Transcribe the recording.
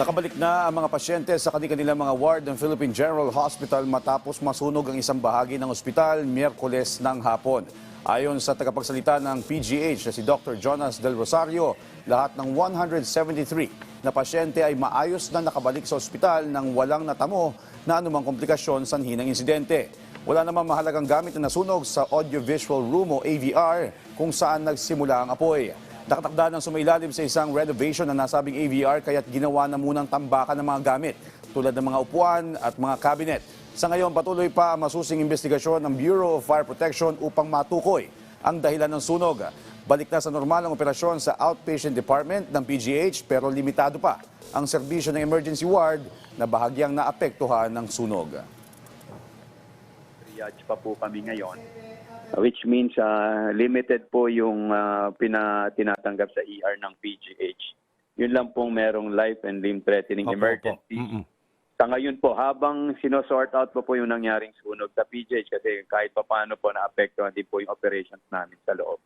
Nakabalik na ang mga pasyente sa kanilang mga ward ng Philippine General Hospital matapos masunog ang isang bahagi ng ospital Miyerkules ng hapon. Ayon sa tagapagsalita ng PGH na si Dr. Jonas Del Rosario, lahat ng 173 na pasyente ay maayos na nakabalik sa ospital nang walang natamo na anumang komplikasyon sa hinang insidente. Wala namang mahalagang gamit na nasunog sa audiovisual room o AVR kung saan nagsimula ang apoy. Nakatakda ng sumailalim sa isang renovation na nasabing AVR kaya't ginawa na munang tambakan ng mga gamit tulad ng mga upuan at mga cabinet. Sa ngayon, patuloy pa ang masusing investigasyon ng Bureau of Fire Protection upang matukoy ang dahilan ng sunog. Balik na sa normal ang operasyon sa outpatient department ng PGH pero limitado pa ang serbisyo ng emergency ward na bahagyang naapektuhan ng sunog. Triage pa po kami ngayon. Which means ah, limited po yung ah, pina, tinatanggap sa ER ng PGH. Yun lang pong merong life and limb threatening Opo, emergency. opo. Sa ngayon po, habang sinosort out po po yung nangyaring sunog sa PGH kasi kahit pa paano po naapektuhan din po yung operations namin sa loob.